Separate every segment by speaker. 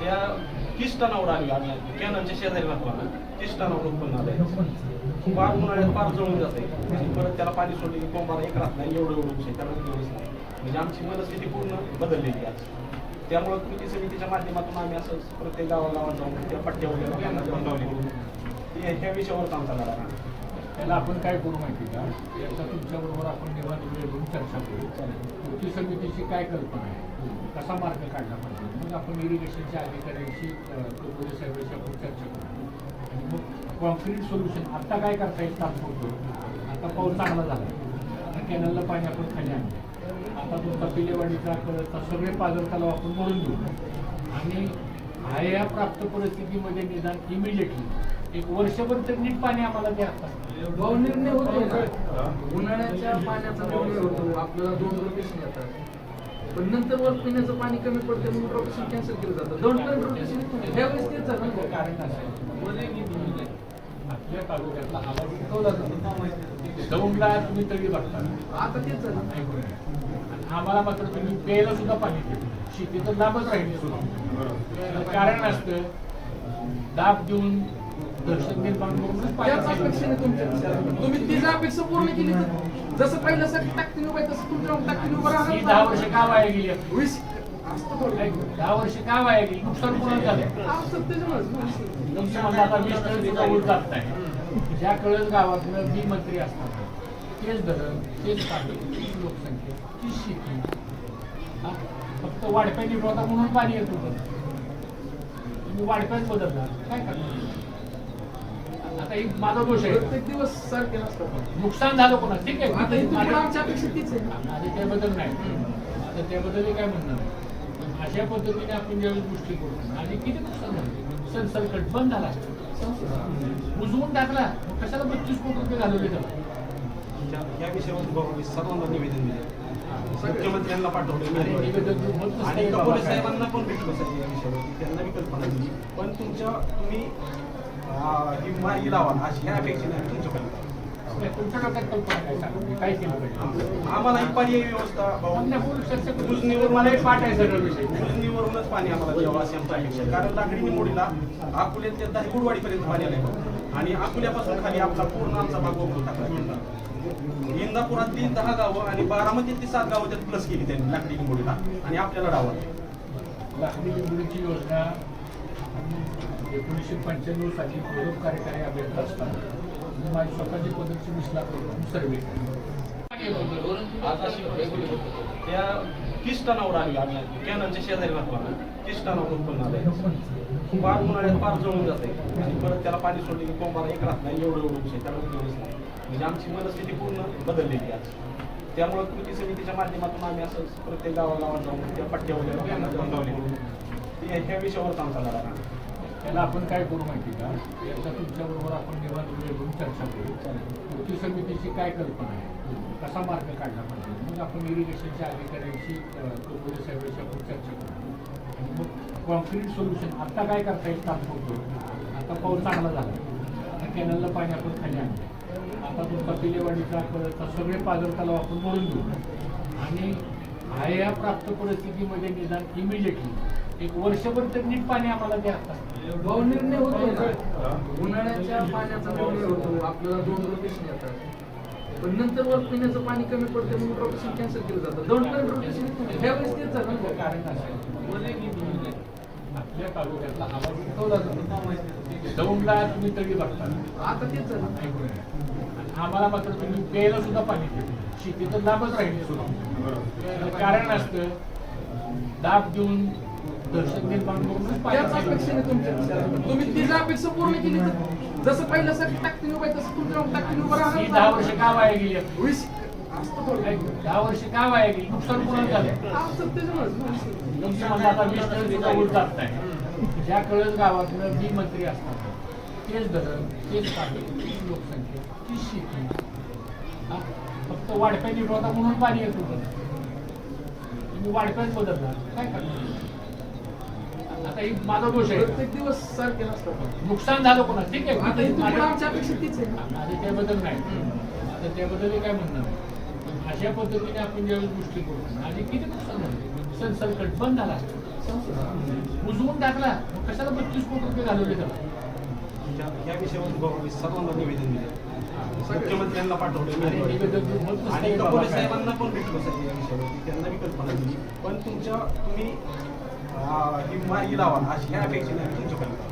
Speaker 1: त्या तीस टनावर आम्ही आम्ही कॅनलच्या शेजारी राहतो तीस टनावर उत्पन्न आलंय. पार उन्हाळ्यात पार जळून जाते परत त्याला पाणी सोडले की कोंबाला एक राहत नाही एवढं एवढं त्याला म्हणजे आमची मनस्थिती पूर्ण बदललेली आहे आज. त्यामुळं कृती समितीच्या माध्यमातून आम्ही असं प्रत्येक गावागावात जाऊन त्या पट्ट्या वगैरे यांना बनवले ह्या विषयावर काम चालणार आहे.
Speaker 2: त्याला आपण काय करू माहिती का? याचा तुमच्याबरोबर आपण निवांत वेळ घेऊन चर्चा करू. कृती समितीची काय कल्पना आहे? कसा मार्ग काढला पाहिजे? मग आपण इरिगेशनच्या अधिकाऱ्यांशी टोपोले साहेबांशी आपण चर्चा करू. आणि मग कॉन्क्रीट सोल्युशन आत्ता काय करता येईल तात्पुरतो आता पाऊस चांगला झाला. आता कॅनलला पाणी आपण खाली आणलं आता तुमचा पिलेवाडीचा कळचा सगळे पाजर तलाव आपण मोडून देऊ आणि ह्या प्राप्त परिस्थितीमध्ये निदान इमिजिएटली एक वर्षभर तर नीट पाणी आम्हाला द्या
Speaker 3: भाऊ निर्णय होतो. ना उन्हाळ्याच्या पाण्याचा निर्णय होतो. आपल्याला दोन रोटेशन येतात पण नंतर वर पिण्याचं पाणी कमी पडते म्हणून रोटेशन कॅन्सल केलं जातं. दोन पण रोटेशन ह्यावेळेस तेच झालं.
Speaker 2: कारण असं आपल्या तालुक्यातला आवाज उठवला जातो दौंडला तुम्ही तळी बघता.
Speaker 3: आता तेच
Speaker 2: आम्हाला मात्र तुम्ही प्यायला सुद्धा पाणी शेती तर लांबच राहिली सुद्धा कारण असतं दाब देऊन दहशत निर्माण
Speaker 3: तुमच्या तुम्ही ती अपेक्षा पूर्ण केली जसं पहिल्यासाठी टाकतील उभा आहे, तसं तुमच्या टाकतील उभं
Speaker 2: ही दहा वर्ष का वाया गेली
Speaker 3: वीस
Speaker 2: दहा वर्ष का वाया गेली? नुकसान कोणाला झालं
Speaker 3: असतं त्याच्यामुळेच. ना.
Speaker 2: तुमच्या मला आता वीस टन तिचा जात नाही. ज्या कळस गावातनं बी मंत्री असतात तेच धरण तेच पाणी तीच लोकसंख्या तीच शेती. हा? फक्त वाढप्या निघवता म्हणून पाणी येत होतं. तुम्ही वाढप्याच बदलला काय करणार? आता एक माझा दोष आहे.
Speaker 3: प्रत्येक दिवस सारखे नसतात.
Speaker 2: नुकसान झालं कोणा ठीक आहे. माझं- त्याबद्दल नाही. आता त्याबद्दल काय म्हणणार? अशा पद्धतीने आपण ज्यावेळेस गोष्टी करतो आणि किती नुकसान झालं? सर सरकट बंद झाला उजवून टाकला. कशाला बत्तीस कोटी रुपये घालवले त्याला?
Speaker 1: या- या विषयावर भाऊ सर्वांना निवेदन दिलं. मुख्यमंत्र्यांना पाठवलं
Speaker 2: आणि
Speaker 1: मी कपोले. साहेबांना पण भेटलो साहेब या विषयावरती त्यांना मी कल्पना दिली. पण तुमच्या तुम्ही ही मार्गी लावा. अशी आम्ही तुमच्यापर्यंत
Speaker 2: नाही, तुमच्या
Speaker 1: आम्हाला पर्यायी व्यवस्था
Speaker 2: मला एक पाठ आहे सगळं विषय.
Speaker 1: उजनीवरूनच पाणी आम्हाला द्यावं अशी आमची अपेक्षा आहे. कारण लाकडी निमोडीला अकोल्यात ते दहिगुडवाडीपर्यंत पाणी आलं आणि अकोल्यापासून खाली आपला पूर्ण आमचा भाग वगळून टाकला इंदापुरातली दहा गावं आणि बारामतीतली सात गावं त्यात प्लस केली त्यांनी लाकडी निमोडीला आणि आपल्याला डावं.
Speaker 2: लाकडी योजना एकोणीसशे पंच्याण्णव साली कार्यकारी अभियंता असताना माझी स्वतःची पद्धतची वीस लाख सर्वे
Speaker 1: त्या तीस टनावर आम्ही कॅनलच्या शेजारी राहतो तीस टनावर उत्पन्न उन्हाळ्यात फार जळून जाते आणि परत त्याला पाणी सोडले की कोंबाला एक राहत नाही एवढं एवढं विषय त्याला उपयोगच नाही. म्हणजे आमची मनस्थिती पूर्ण बदललेली आहे आज. त्यामुळं कृती समितीच्या माध्यमातून आम्ही असं प्रत्येक गावागावात जाऊन त्या पट्ट्या वगैरे ह्या विषयावर काम चालणार आहे
Speaker 2: त्याला आपण काय करू माहिती का? एकदा तुमच्याबरोबर आपण निवांत वेळ घेऊन चर्चा करू कृती समितीची काय कल्पना आहे? कसा मार्ग काढला पाहिजे? मग आपण इरिगेशनच्या अधिकाऱ्यांशी टोपोले साहेबांशी आपण चर्चा करू. आणि मग कॉन्क्रीट सोल्युशन आत्ता काय करता येईल तात्पुरतो आता पाऊस चांगला झाला. आता कॅनलला पाणी आपण खाली आणलं. आता तुमचा पिलेवाडीचा कळचा सगळे पाजर तलाव आपण बोलून घेऊ. आणि ह्या प्राप्त परिस्थितीमध्ये निदान इमिजिएटली एक वर्षभर तर नीट पाणी आम्हाला द्या
Speaker 3: भाऊ निर्णय होतो ना. उन्हाळ्याच्या पाण्याचा निर्णय होतो आपल्याला दोन रोटेशन येतात. पण नंतर वर पिण्याचं पाणी कमी पडते म्हणून रोटेशन कॅन्सल केलं जातं. दोन रोटेशन ह्यावेळेस तेच झालं. ना.
Speaker 2: कारण असं आहे. आपल्या तालुक्यातला आवाज उठवला जातो दौंडला तुम्ही तळी बघता
Speaker 3: आता तेच झालं.
Speaker 2: ऐकून घ्या. आणि आम्हाला मात्र तुम्ही प्यायला सुद्धा पाणी देतो शेती तर राहिली सुद्धा. कारण असतं दाब देऊन
Speaker 3: त्याच
Speaker 2: पाणी
Speaker 3: अपेक्षेने तुमच्या तुम्ही अपेक्षा पूर्ण केली तर जसं पहिल्यासाठी टाकतील उभा आहे, तसं तुमच्या टाकतील उभं
Speaker 2: ही दहा वर्ष का वाया गेली
Speaker 3: वीस
Speaker 2: दहा वर्ष का वाया गेली? नुकसान झालं. आता वीस नाही. ज्या कळस गावातनं बी मंत्री असतात तेच धरण तेच लोकसंख्या तीच शेती? फक्त वाढप्या निघवता म्हणून पाणी येत होतं. तुम्ही वाढप्याच बदलला काय करणार? आता ही माझा दोष आहे
Speaker 3: प्रत्येक दिवस सारखे नसतात.
Speaker 2: नुकसान झालं कोणा ठीक आहे.
Speaker 3: आता अपेक्षा तीच आहे.
Speaker 2: आता त्याबद्दल नाही आता त्याबद्दल काय म्हणणं नाही पण अशा पद्धतीने आपण ज्यावेळेस गोष्टी करतो आणि किती नुकसान झालं? संसर्कट बंद झाला. बुजवून टाकला. मग कशाला बत्तीस कोटी रुपये घालवले त्याला?
Speaker 1: या- विषयावर सर्वांना निवेदन दिले. मुख्यमंत्र्यांना पाठवले
Speaker 2: आणि
Speaker 1: कपोले? साहेबांना पण भेटलो साहेब या विषयावरती. त्यांना मी कल्पना दिली. पण तुमच्या तुम्ही ही मार्गी लावा अशी ह्या अपेक्षेने आम्ही तुमच्याकडे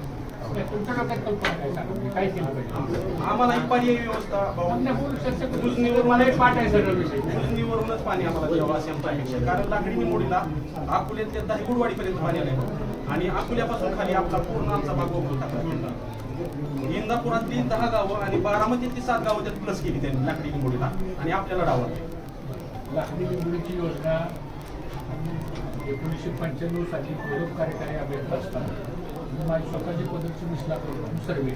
Speaker 1: आम्हाला ही पर्यायी व्यवस्था
Speaker 2: दुसनीवर
Speaker 1: उजनीवर
Speaker 2: मला एक पाठ आहे सगळं विषय.
Speaker 1: उजनीवरूनच पाणी आम्हाला द्यावं अशी आमची अपेक्षा कारण लाकडी निवडीला अकोल्यात त्या दही गुडवाडीपर्यंत पाणी आलं आणि अकोल्यापासून खाली आपला पूर्ण आमचा भाग ओपन टाकला इंदापुरातली दहा गावं आणि बारामतीतली सात गावं त्यात प्लस केली त्यांनी लाकडी निवडीला आणि आपल्याला डावा.
Speaker 2: लाकडी निवडीची योजना एकोणीसशे पंच्याण्णव साली प्रयोग कार्यकारी अभियंता असताना माझी स्वतःची पद्धतची मिसला करून सर्वे